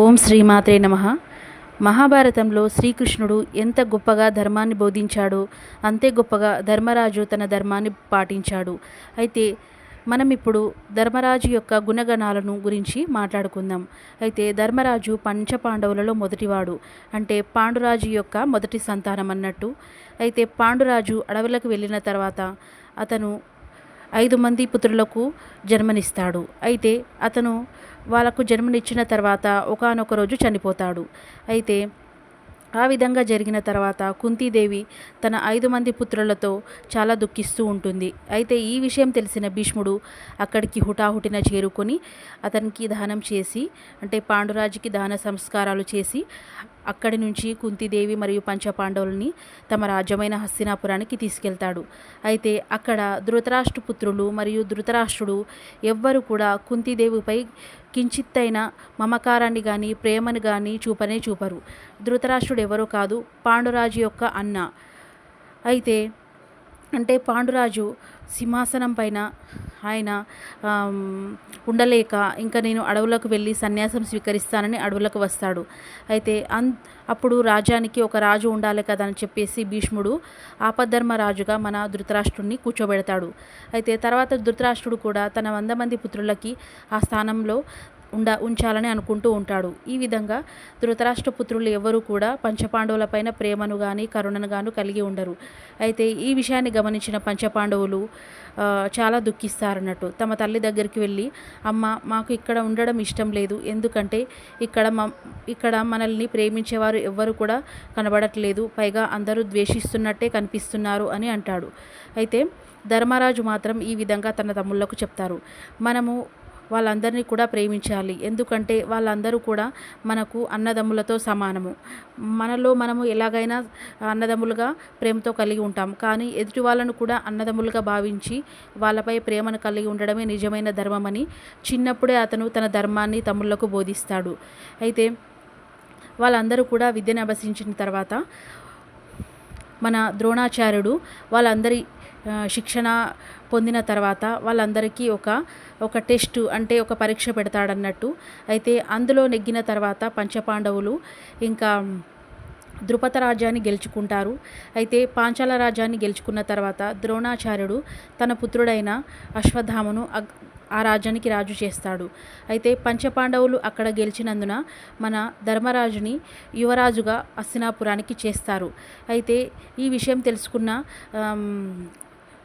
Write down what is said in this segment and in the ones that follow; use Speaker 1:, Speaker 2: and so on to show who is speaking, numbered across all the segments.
Speaker 1: ఓం శ్రీమాత్రే నమ. మహాభారతంలో శ్రీకృష్ణుడు ఎంత గొప్పగా ధర్మాన్ని బోధించాడో అంతే గొప్పగా ధర్మరాజు తన ధర్మాన్ని పాటించాడు. అయితే మనం ఇప్పుడు ధర్మరాజు యొక్క గుణగణాలను గురించి మాట్లాడుకుందాం. అయితే ధర్మరాజు పంచపాండవులలో మొదటివాడు. అంటే పాండురాజు యొక్క మొదటి సంతానం అన్నట్టు అయితే పాండురాజు అడవులకు వెళ్ళిన తర్వాత అతను ఐదు మంది పుత్రులకు జన్మనిస్తాడు. అయితే అతను వాళ్ళకు జన్మనిచ్చిన తర్వాత ఒకానొక రోజు చనిపోతాడు. అయితే ఆ విధంగా జరిగిన తర్వాత కుంతీదేవి తన ఐదు మంది పుత్రులతో చాలా దుఃఖిస్తూ ఉంటుంది. అయితే ఈ విషయం తెలిసిన భీష్ముడు అక్కడికి హుటాహుటిన చేరుకొని అతనికి దానం చేసి అంటే పాండురాజుకి దాన సంస్కారాలు చేసి అక్కడి నుంచి కుంతిదేవి మరియు పంచపాండవుల్ని తమ రాజ్యమైన హస్తినాపురానికి తీసుకెళ్తాడు. అయితే అక్కడ ధృతరాష్ట్ర పుత్రులు మరియు ధృతరాష్ట్రుడు ఎవ్వరు కూడా కుంతిదేవిపై కించిత్తైన మమకారాన్ని కానీ ప్రేమను కానీ చూపనే చూపరు. ధృతరాష్ట్రుడు ఎవరో కాదు పాండురాజు యొక్క అన్న. అయితే అంటే పాండురాజు సింహాసనం పైన ఆయన ఉండలేక ఇంకా నేను అడవులకు వెళ్ళి సన్యాసం స్వీకరిస్తానని అడవులకు వస్తాడు. అయితే అన్ అప్పుడు రాజ్యానికి ఒక రాజు ఉండాలి కదా అని చెప్పేసి భీష్ముడు ఆపద్ధర్మ రాజుగా మన ధృతరాష్ట్రుడిని కూర్చోబెడతాడు. అయితే తర్వాత ధృతరాష్ట్రుడు కూడా తన వంద మంది పుత్రులకి ఆ స్థానంలో ఉండ ఉంచాలని అనుకుంటూ ఉంటాడు. ఈ విధంగా ధృతరాష్ట్ర పుత్రులు ఎవరు కూడా పంచపాండవులపైన ప్రేమను కానీ కరుణను గాను కలిగి ఉండరు. అయితే ఈ విషయాన్ని గమనించిన పంచపాండవులు చాలా దుఃఖిస్తారన్నట్టు. తమ తల్లి దగ్గరికి వెళ్ళి అమ్మ మాకు ఇక్కడ ఉండడం ఇష్టం లేదు. ఎందుకంటే ఇక్కడ మ ఇక్కడ మనల్ని ప్రేమించేవారు ఎవ్వరు కూడా కనబడట్లేదు. పైగా అందరూ ద్వేషిస్తున్నట్టే కనిపిస్తున్నారు అని అంటాడు. అయితే ధర్మరాజు మాత్రం ఈ విధంగా తన తమ్ముళ్ళకు చెప్తారు. మనము వాళ్ళందరినీ కూడా ప్రేమించాలి. ఎందుకంటే వాళ్ళందరూ కూడా మనకు అన్నదమ్ములతో సమానము. మనలో మనము ఎలాగైనా అన్నదమ్ములుగా ప్రేమతో కలిగి ఉంటాం. కానీ ఎదుటి వాళ్ళను కూడా అన్నదమ్ములుగా భావించి వాళ్ళపై ప్రేమను కలిగి ఉండడమే నిజమైన ధర్మమని చిన్నప్పుడే అతను తన ధర్మాన్ని తమ్ముళ్ళకు బోధిస్తాడు. అయితే వాళ్ళందరూ కూడా విద్యను అభ్యసించిన తర్వాత మన ద్రోణాచార్యుడు వాళ్ళందరి శిక్షణ పొందిన తర్వాత వాళ్ళందరికీ ఒక ఒక టెస్ట్ అంటే ఒక పరీక్ష పెడతాడన్నట్టు. అయితే అందులో నెగ్గిన తర్వాత పంచపాండవులు ఇంకా ద్రుపద రాజ్యాన్ని గెలుచుకుంటారు. అయితే పాంచాల రాజ్యాన్ని గెలుచుకున్న తర్వాత ద్రోణాచార్యుడు తన పుత్రుడైన అశ్వత్థామను ఆ రాజ్యానికి రాజు చేస్తాడు. అయితే పంచపాండవులు అక్కడ గెలిచినందున మన ధర్మరాజుని యువరాజుగా అస్తినాపురానికి చేస్తారు. అయితే ఈ విషయం తెలుసుకున్న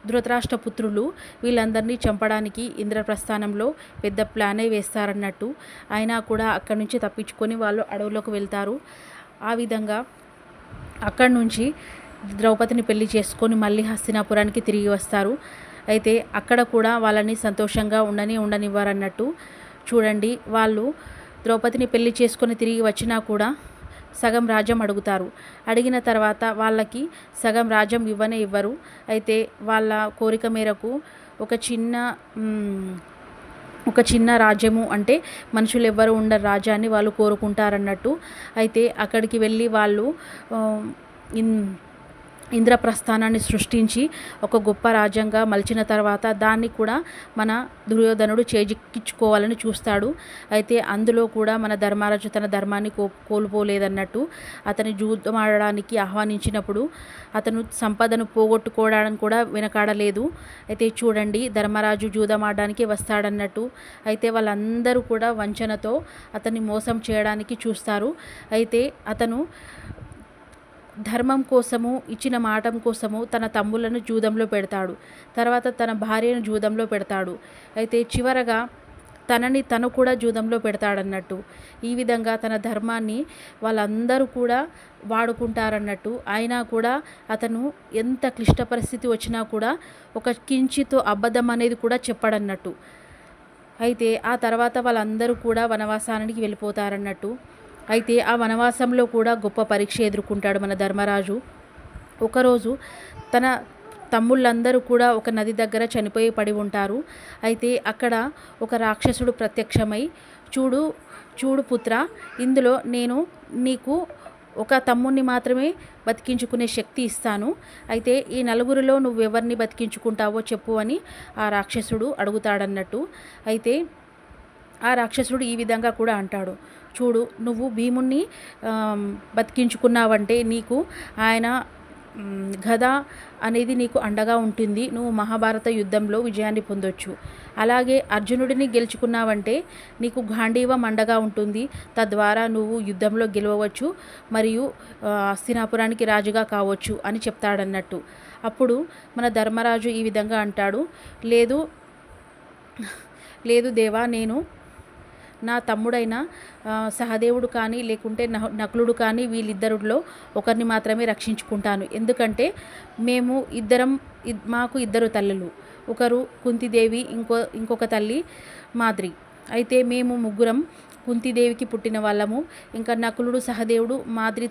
Speaker 1: ధృతరాష్ట్రపుత్రులు పుత్రులు వీళ్ళందరినీ చంపడానికి ఇంద్రప్రస్థానంలో పెద్ద ప్లానే వేస్తారన్నట్టు. అయినా కూడా అక్కడి నుంచి తప్పించుకొని వాళ్ళు అడవులోకి వెళ్తారు. ఆ విధంగా అక్కడి నుంచి ద్రౌపదిని పెళ్ళి చేసుకొని మళ్ళీ హస్తినాపురానికి తిరిగి వస్తారు. అయితే అక్కడ కూడా వాళ్ళని సంతోషంగా ఉండని ఉండనివ్వరన్నట్టు చూడండి. వాళ్ళు ద్రౌపదిని పెళ్ళి చేసుకొని తిరిగి వచ్చినా కూడా సగం రాజ్యం అడుగుతారు. అడిగిన తర్వాత వాళ్ళకి సగం రాజ్యం ఇవ్వనే ఇవ్వరు. అయితే వాళ్ళ కోరిక మేరకు ఒక చిన్న ఒక చిన్న రాజ్యము అంటే మనుషులు ఎవ్వరు ఉండరు రాజ్యాన్ని వాళ్ళు కోరుకుంటారన్నట్టు. అయితే అక్కడికి వెళ్ళి వాళ్ళు ఇన్ ఇంద్రప్రస్థానాన్ని సృష్టించి ఒక గొప్ప రాజ్యంగా మలిచిన తర్వాత దాన్ని కూడా మన దుర్యోధనుడు చేజిక్కించుకోవాలని చూస్తాడు. అయితే అందులో కూడా మన ధర్మరాజు తన ధర్మాన్ని కో కోల్పోలేదన్నట్టు అతని జూదం ఆడడానికి ఆహ్వానించినప్పుడు అతను సంపదను పోగొట్టుకోవడానికి కూడా వెనకాడలేదు. అయితే చూడండి ధర్మరాజు జూదం ఆడడానికి వస్తాడన్నట్టు అయితే వాళ్ళందరూ కూడా వంచనతో అతన్ని మోసం చేయడానికి చూస్తారు. అయితే అతను ధర్మం కోసము ఇచ్చిన మాటం కోసము తన తమ్ములను జూదంలో పెడతాడు. తర్వాత తన భార్యను జూదంలో పెడతాడు. అయితే చివరగా తనని తను కూడా జూదంలో పెడతాడన్నట్టు. ఈ విధంగా తన ధర్మాన్ని వాళ్ళందరూ కూడా వాడుకుంటారన్నట్టు. అయినా కూడా అతను ఎంత క్లిష్ట పరిస్థితి వచ్చినా కూడా ఒక కించితో అబద్ధం అనేది కూడా చెప్పడన్నట్టు. అయితే ఆ తర్వాత వాళ్ళందరూ కూడా వనవాసానికి వెళ్ళిపోతారన్నట్టు. అయితే ఆ వనవాసంలో కూడా గొప్ప పరీక్ష ఎదుర్కొంటాడు మన ధర్మరాజు. ఒకరోజు తన తమ్ముళ్ళందరూ కూడా ఒక నది దగ్గర చనిపోయి పడి ఉంటారు. అయితే అక్కడ ఒక రాక్షసుడు ప్రత్యక్షమై చూడు చూడు పుత్ర ఇందులో నేను నీకు ఒక తమ్ముణ్ణి మాత్రమే బతికించుకునే శక్తి ఇస్తాను. అయితే ఈ నలుగురిలో నువ్వెవరిని బతికించుకుంటావో చెప్పు అని ఆ రాక్షసుడు అడుగుతాడన్నట్టు. అయితే ఆ రాక్షసుడు ఈ విధంగా కూడా అంటాడు. చూడు నువ్వు భీముణ్ణి బతికించుకున్నావంటే నీకు ఆయన గద అనేది నీకు అండగా ఉంటుంది. నువ్వు మహాభారత యుద్ధంలో విజయాన్ని పొందొచ్చు. అలాగే అర్జునుడిని గెలుచుకున్నావంటే నీకు గాంధీవం అండగా ఉంటుంది. తద్వారా నువ్వు యుద్ధంలో గెలవవచ్చు మరియు హస్తినాపురానికి రాజుగా కావచ్చు అని చెప్తాడన్నట్టు. అప్పుడు మన ధర్మరాజు ఈ విధంగా అంటాడు. లేదు లేదు దేవా నేను నా తమ్ముడైన సహదేవుడు కానీ లేకుంటే నకులుడు కానీ వీళ్ళిద్దరులో ఒకరిని మాత్రమే రక్షించుకుంటాను. ఎందుకంటే మేము ఇద్దరం మాకు ఇద్దరు తల్లులు. ఒకరు కుంతిదేవి ఇంకో ఇంకొక తల్లి మాద్రి. అయితే మేము ముగ్గురం కుంతిదేవికి పుట్టిన వాళ్ళము. ఇంకా నకులుడు సహదేవుడు మాద్రి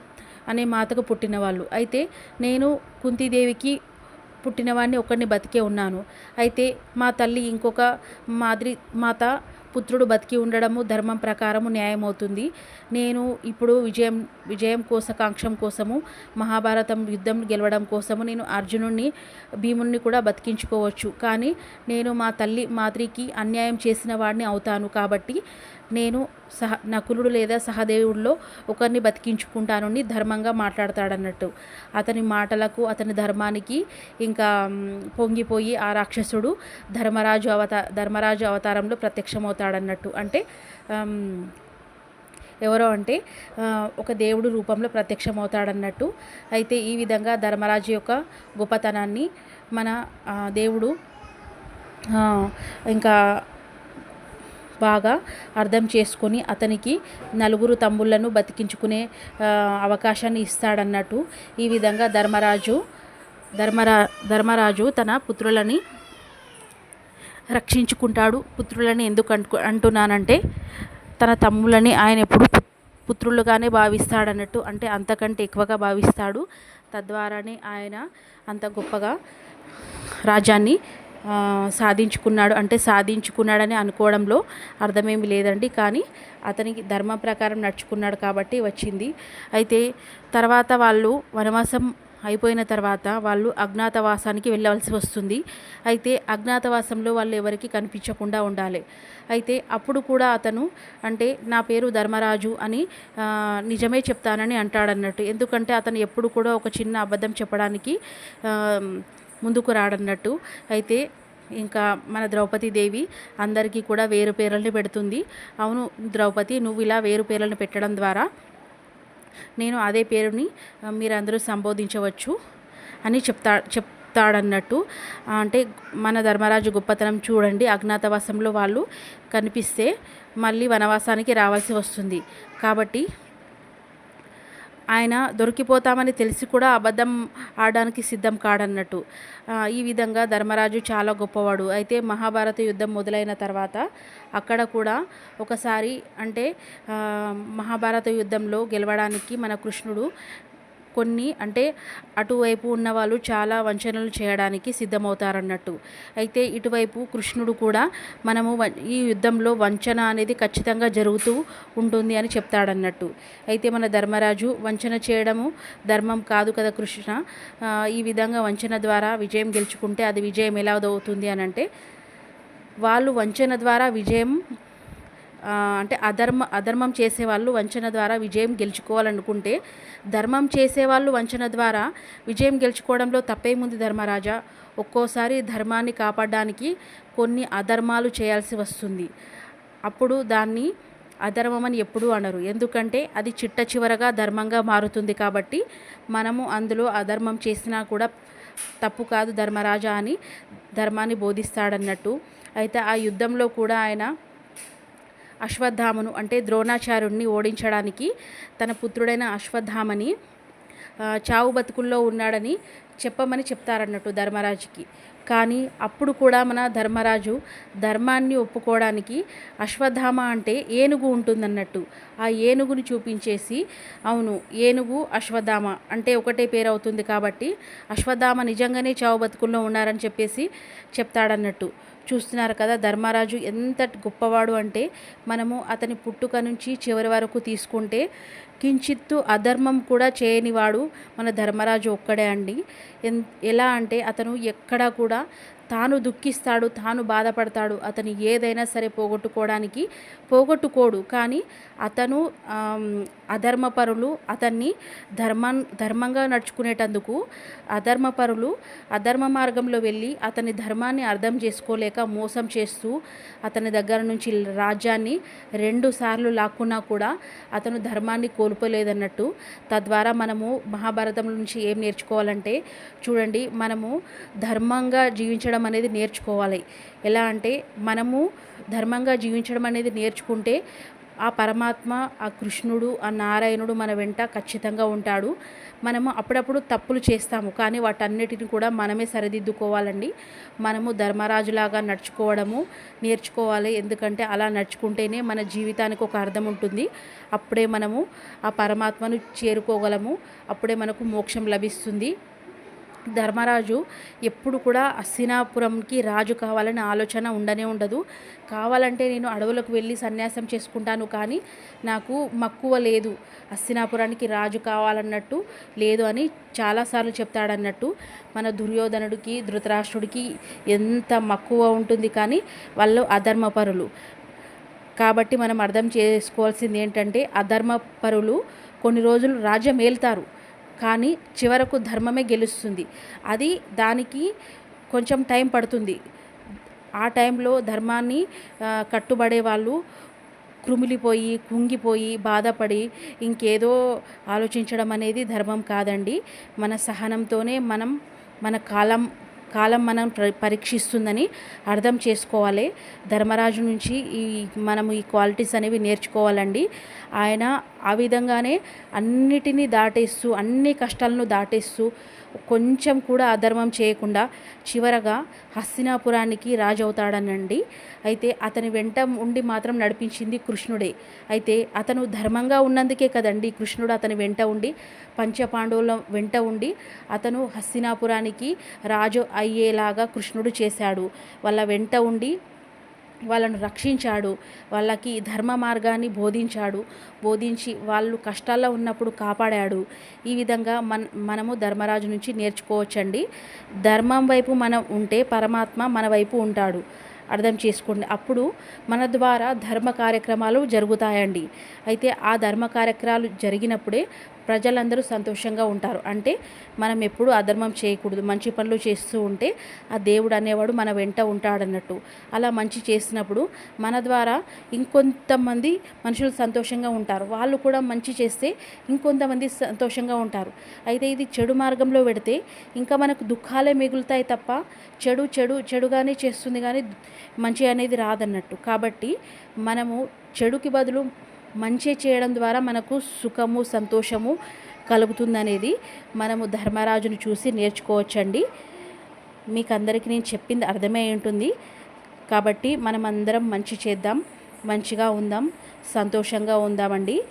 Speaker 1: అనే మాతకు పుట్టిన వాళ్ళు. అయితే నేను కుంతిదేవికి పుట్టినవాడిని ఒకరిని బతికే ఉన్నాను. అయితే మా తల్లి ఇంకొక మాదిరి మాత పుత్రుడు బతికి ఉండడము ధర్మం ప్రకారము న్యాయమవుతుంది. నేను ఇప్పుడు విజయం విజయం కోసకాంక్షం కోసము మహాభారతం యుద్ధం గెలవడం కోసము నేను అర్జునుడిని భీముణ్ణి కూడా బతికించుకోవచ్చు. కానీ నేను మా తల్లి మాదిరికి అన్యాయం చేసిన వాడిని అవుతాను కాబట్టి నేను సహ నకులుడు లేదా సహదేవుడిలో ఒకరిని బతికించుకుంటానని ధర్మంగా మాట్లాడతాడన్నట్టు. అతని మాటలకు అతని ధర్మానికి ఇంకా పొంగిపోయి ఆ రాక్షసుడు ధర్మరాజు అవతా ధర్మరాజు అవతారంలో ప్రత్యక్షమవుతాడన్నట్టు. అంటే ఎవరో అంటే ఒక దేవుడు రూపంలో ప్రత్యక్షమవుతాడన్నట్టు. అయితే ఈ విధంగా ధర్మరాజు యొక్క గొప్పతనాన్ని మన దేవుడు ఇంకా బాగా అర్థం చేసుకొని అతనికి నలుగురు తమ్ముళ్ళను బతికించుకునే అవకాశాన్ని ఇస్తాడన్నట్టు ఈ విధంగా ధర్మరాజు ధర్మరా ధర్మరాజు తన పుత్రులని రక్షించుకుంటాడు. పుత్రులని ఎందుకు అంటు అంటున్నానంటే తన తమ్ములని ఆయన ఎప్పుడు పుత్రులుగానే భావిస్తాడన్నట్టు అంటే అంతకంటే ఎక్కువగా భావిస్తాడు. తద్వారానే ఆయన అంత గొప్పగా రాజ్యాన్ని సాధించుకున్నాడు అంటే సాధించుకున్నాడని అనుకోవడంలో అర్థమేమి లేదండి. కానీ అతనికి ధర్మ ప్రకారం నడుచుకున్నాడు కాబట్టి వచ్చింది. అయితే తర్వాత వాళ్ళు వనవాసం అయిపోయిన తర్వాత వాళ్ళు అజ్ఞాతవాసానికి వెళ్ళవలసి వస్తుంది. అయితే అజ్ఞాతవాసంలో వాళ్ళు ఎవరికి కనిపించకుండా ఉండాలి. అయితే అప్పుడు కూడా అతను అంటే నా పేరు ధర్మరాజు అని నిజమే చెప్తానని అంటాడన్నట్టు. ఎందుకంటే అతను ఎప్పుడు కూడా ఒక చిన్న అబద్ధం చెప్పడానికి ముందుకు రాడన్నట్టు. అయితే ఇంకా మన ద్రౌపదీదేవి అందరికీ కూడా వేరు పేర్లని పెడుతుంది. అవును ద్రౌపది నువ్వు ఇలా వేరు పేర్లను పెట్టడం ద్వారా నేను అదే పేరుని మీరందరూ సంబోధించవచ్చు అని చెప్తా చెప్తాడన్నట్టు. అంటే మన ధర్మరాజు గొప్పతనం చూడండి. అజ్ఞాతవాసంలో వాళ్ళు కనిపిస్తే మళ్ళీ వనవాసానికి రావాల్సి వస్తుంది. కాబట్టి ఆయన దొరికిపోతామని తెలిసి కూడా అబద్ధం ఆడడానికి సిద్ధం కాడన్నట్టు. ఈ విధంగా ధర్మరాజు చాలా గొప్పవాడు. అయితే మహాభారత యుద్ధం మొదలైన తర్వాత అక్కడ కూడా ఒకసారి అంటే మహాభారత యుద్ధంలో గెలవడానికి మన కృష్ణుడు కొన్ని అంటే అటువైపు ఉన్నవాళ్ళు చాలా వంచనలు చేయడానికి సిద్ధమవుతారన్నట్టు. అయితే ఇటువైపు కృష్ణుడు కూడా మనము ఈ యుద్ధంలో వంచన అనేది ఖచ్చితంగా జరుగుతూ ఉంటుంది అని చెప్తాడన్నట్టు. అయితే మన ధర్మరాజు వంచన చేయడము ధర్మం కాదు కదా కృష్ణ. ఈ విధంగా వంచన ద్వారా విజయం గెలుచుకుంటే అది విజయం ఎలా అవుతుంది అని అంటే వాళ్ళు వంచన ద్వారా విజయం అంటే అధర్మ అధర్మం చేసేవాళ్ళు వంచన ద్వారా విజయం గెలుచుకోవాలనుకుంటే ధర్మం చేసేవాళ్ళు వంచన ద్వారా విజయం గెలుచుకోవడంలో తప్పేముంది ధర్మరాజా? ఒక్కోసారి ధర్మాన్ని కాపాడడానికి కొన్ని అధర్మాలు చేయాల్సి వస్తుంది. అప్పుడు దాన్ని అధర్మమని ఎప్పుడూ అనరు. ఎందుకంటే అది చిట్ట చివరగా ధర్మంగా మారుతుంది కాబట్టి మనము అందులో అధర్మం చేసినా కూడా తప్పు కాదు ధర్మరాజా అని ధర్మాన్ని బోధిస్తాడన్నట్టు. అయితే ఆ యుద్ధంలో కూడా ఆయన అశ్వత్థామను అంటే ద్రోణాచార్యుడిని ఓడించడానికి తన పుత్రుడైన అశ్వత్థామని చావు బతుకుల్లో ఉన్నాడని చెప్పమని చెప్తారన్నట్టు ధర్మరాజుకి. కానీ అప్పుడు కూడా మన ధర్మరాజు ధర్మాన్ని ఒప్పుకోవడానికి అశ్వధామ అంటే ఏనుగు ఉంటుందన్నట్టు. ఆ ఏనుగుని చూపించేసి అవును ఏనుగు అశ్వధామ అంటే ఒకటే పేరు అవుతుంది కాబట్టి అశ్వధామ నిజంగానే చావు బతుకుల్లో ఉన్నారని చెప్పేసి చెప్తాడన్నట్టు. చూస్తున్నారు కదా ధర్మరాజు ఎంత గొప్పవాడు అంటే మనము అతని పుట్టుక నుంచి చివరి వరకు తీసుకుంటే కించిత్తు అధర్మం కూడా చేయనివాడు మన ధర్మరాజు ఒక్కడే అండి. ఎలా అంటే అతను ఎక్కడా కూడా తాను దుఃఖిస్తాడు తాను బాధపడతాడు అతను ఏదైనా సరే పోగొట్టుకోవడానికి పోగొట్టుకోడు. కానీ అతను అధర్మపరులు అతన్ని ధర్మం ధర్మంగా నడుచుకునేటందుకు అధర్మపరులు అధర్మ మార్గంలో వెళ్ళి అతని ధర్మాన్ని అర్థం చేసుకోలేక మోసం చేస్తూ అతని దగ్గర నుంచి రాజ్యాన్ని రెండు సార్లు లాక్కున్నా కూడా అతను ధర్మాన్ని కోల్పోలేదన్నట్టు. తద్వారా మనము మహాభారతం నుంచి ఏం నేర్చుకోవాలంటే చూడండి మనము ధర్మంగా జీవించడం అనేది నేర్చుకోవాలి. ఎలా అంటే మనము ధర్మంగా జీవించడం అనేది నేర్చుకుంటే ఆ పరమాత్మ ఆ కృష్ణుడు ఆ నారాయణుడు మన వెంట ఖచ్చితంగా ఉంటాడు. మనము అప్పుడప్పుడు తప్పులు చేస్తాము కానీ వాటన్నిటిని కూడా మనమే సరిదిద్దుకోవాలండి. మనము ధర్మరాజులాగా నడుచుకోవడము నేర్చుకోవాలి. ఎందుకంటే అలా నడుచుకుంటేనే మన జీవితానికి ఒక అర్థం ఉంటుంది. అప్పుడే మనము ఆ పరమాత్మను చేరుకోగలము. అప్పుడే మనకు మోక్షం లభిస్తుంది. ధర్మరాజు ఎప్పుడు కూడా అస్సినాపురంకి రాజు కావాలని ఆలోచన ఉండనే ఉండదు. కావాలంటే నేను అడవులకు వెళ్ళి సన్యాసం చేసుకుంటాను కానీ నాకు మక్కువ లేదు. అస్సినాపురానికి రాజు కావాలన్నట్టు లేదు అని చాలాసార్లు చెప్తాడన్నట్టు మన దుర్యోధనుడికి ధృతరాష్ట్రుడికి ఎంత మక్కువ ఉంటుంది కానీ వాళ్ళు అధర్మపరులు. కాబట్టి మనం అర్థం చేసుకోవాల్సింది ఏంటంటే అధర్మపరులు కొన్ని రోజులు రాజ్యం ఏలుతారు. కానీ చివరకు ధర్మమే గెలుస్తుంది. అది దానికి కొంచెం టైం పడుతుంది. ఆ టైంలో ధర్మాన్ని కట్టుబడే వాళ్ళు కృమిలిపోయి కుంగిపోయి బాధపడి ఇంకేదో ఆలోచించడం అనేది ధర్మం కాదండి. మన సహనంతోనే మనం మన కాలం కాలం మనం పరీక్షిస్తుందని అర్థం చేసుకోవాలి. ధర్మరాజు నుంచి ఈ మనము ఈ క్వాలిటీస్ అనేవి నేర్చుకోవాలండి. ఆయన ఆ విధంగానే అన్నిటినీ దాటేస్తూ అన్ని కష్టాలను దాటేస్తూ కొంచెం కూడా అధర్మం చేయకుండా చివరగా హస్తినాపురానికి రాజు అవుతాడనండి అయితే అతని వెంట ఉండి మాత్రం నడిపించింది కృష్ణుడే. అయితే అతను ధర్మంగా ఉన్నందుకే కదండి కృష్ణుడు అతని వెంట ఉండి పంచపాండవుల వెంట ఉండి అతను హస్తినాపురానికి రాజు అయ్యేలాగా కృష్ణుడు చేశాడు. వాళ్ళ వెంట ఉండి వాళ్ళను రక్షించాడు వాళ్ళకి ధర్మ మార్గాన్ని బోధించాడు బోధించి వాళ్ళు కష్టాల్లో ఉన్నప్పుడు కాపాడాడు. ఈ విధంగా మన మనము ధర్మరాజు నుంచి నేర్చుకోవచ్చండి. ధర్మం వైపు మనం ఉంటే పరమాత్మ మన వైపు ఉంటాడు. అర్థం చేసుకోండి. అప్పుడు మన ద్వారా ధర్మ కార్యక్రమాలు జరుగుతాయండి. అయితే ఆ ధర్మ కార్యక్రమాలు జరిగినప్పుడే ప్రజలందరూ సంతోషంగా ఉంటారు. అంటే మనం ఎప్పుడు అధర్మం చేయకూడదు. మంచి పనులు చేస్తూ ఉంటే ఆ దేవుడు అనేవాడు మన వెంట ఉంటాడన్నట్టు. అలా మంచి చేసినప్పుడు మన ద్వారా ఇంకొంతమంది మనుషులు సంతోషంగా ఉంటారు. వాళ్ళు కూడా మంచి చేస్తే ఇంకొంతమంది సంతోషంగా ఉంటారు. అయితే ఇది చెడు మార్గంలో పెడితే ఇంకా మనకు దుఃఖాలే మిగులుతాయి తప్ప చెడు చెడు చెడుగానే చేస్తుంది కానీ మంచి అనేది రాదన్నట్టు. కాబట్టి మనము చెడుకి బదులు మంచి చేయడం ద్వారా మనకు సుఖము సంతోషము కలుగుతుందనేది మనము ధర్మరాజును చూసి నేర్చుకోవచ్చండి. మీకు అందరికీ నేను చెప్పింది అర్థమై ఉంటుంది. కాబట్టి మనం అందరం మంచి చేద్దాం మంచిగా ఉందాం సంతోషంగా ఉందామండి.